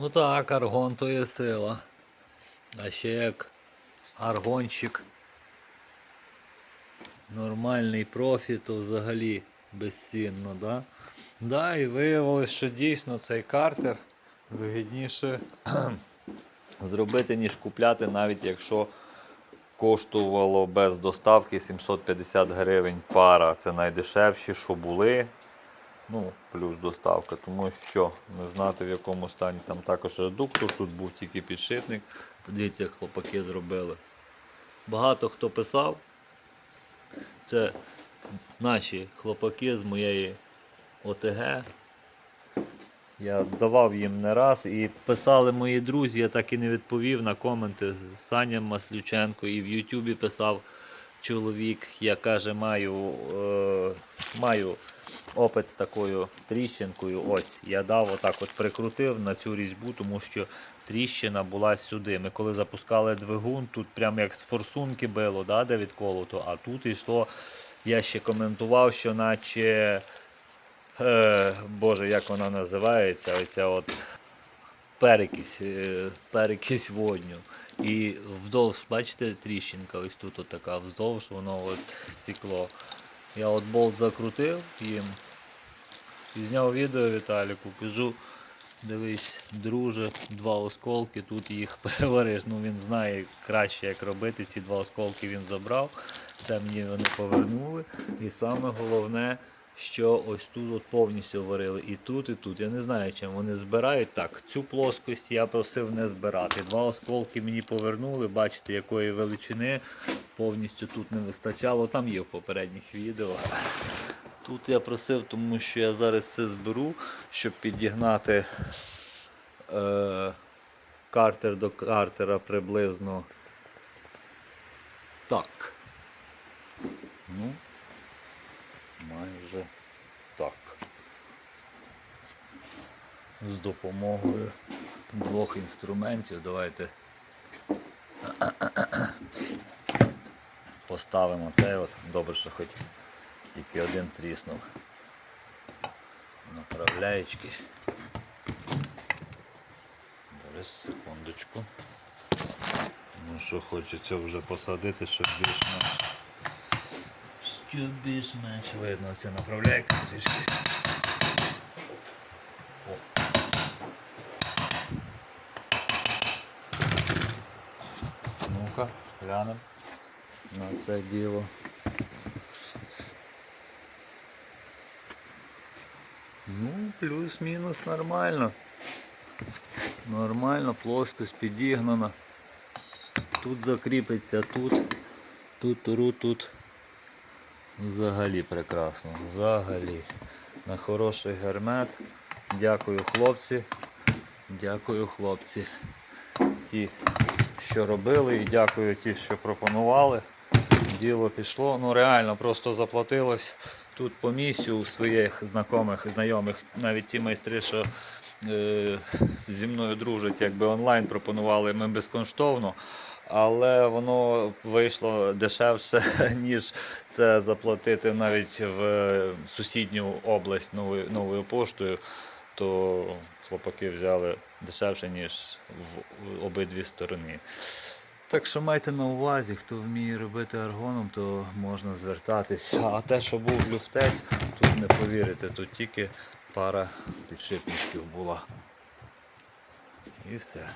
Ну так, аргон то є сила. А ще як аргончик. Нормальний профі, то взагалі безцінно, да? Да, і виявилось, що дійсно цей картер вигідніше зробити, ніж купляти, навіть якщо коштувало без доставки 750 гривень пара. Це найдешевші, що були. Ну, плюс доставка, тому що не знати в якому стані там також редуктор, тут був тільки підшипник. Подивіться, як хлопаки зробили. Багато хто писав. Це наші хлопаки з моєї ОТГ. Я давав їм не раз і писали мої друзі, я так і не відповів на коменти. Саня Маслюченко і в Ютубі писав чоловік, я каже, маю, е, маю опит з такою тріщинкою. Ось я дав, отак от прикрутив на цю різьбу, тому що тріщина була сюди. Ми коли запускали двигун, тут прям як з форсунки било, да, де відколото, а тут йшло. Я ще коментував, що наче. Е, Боже, як вона називається? Оця от перекись, е, перекись водню. І вздовж, бачите, тріщинка, ось тут от така, вздовж воно от стекло. Я от болт закрутив їм. І зняв відео Віталіку, кажу, дивись, друже, два осколки, тут їх перевариш. Ну він знає краще, як робити. Ці два осколки він забрав. Це мені вони повернули. І саме головне, що ось тут от повністю варили і тут, і тут. Я не знаю, чим вони збирають. Так, цю плоскость я просив не збирати. Два осколки мені повернули, бачите, якої величини повністю тут не вистачало. Там є в попередніх відео. Тут я просив, тому що я зараз це зберу, щоб підігнати е, картер до картера приблизно так. Ну, майже так. З допомогою двох інструментів давайте поставимо цей от. Добре, що хоч тільки один тріснув. Направляєчки. Зараз секундочку. Ну що хочеться вже посадити, щоб більш-менш щоб більш-менш видно це направляйка трішки. Ну-ка, глянемо на це діло. Ну, плюс-мінус нормально. Нормально, плоскость підігнана. Тут закріпиться, тут, тут, тут, тут. Взагалі прекрасно. Взагалі. На хороший гермет. Дякую хлопці. Дякую хлопці. Ті, що робили, і дякую ті, що пропонували. Діло пішло. Ну реально просто заплатилось. Тут по місію у своїх знайомих, знайомих, навіть ті майстри, що е, зі мною дружать, якби онлайн пропонували ми безкоштовно. Але воно вийшло дешевше, ніж це заплатити навіть в сусідню область новою, новою поштою, то хлопаки взяли дешевше, ніж в обидві сторони. Так що майте на увазі, хто вміє робити аргоном, то можна звертатись. А те, що був люфтець, тут не повірите, тут тільки пара підшипничків була. І все.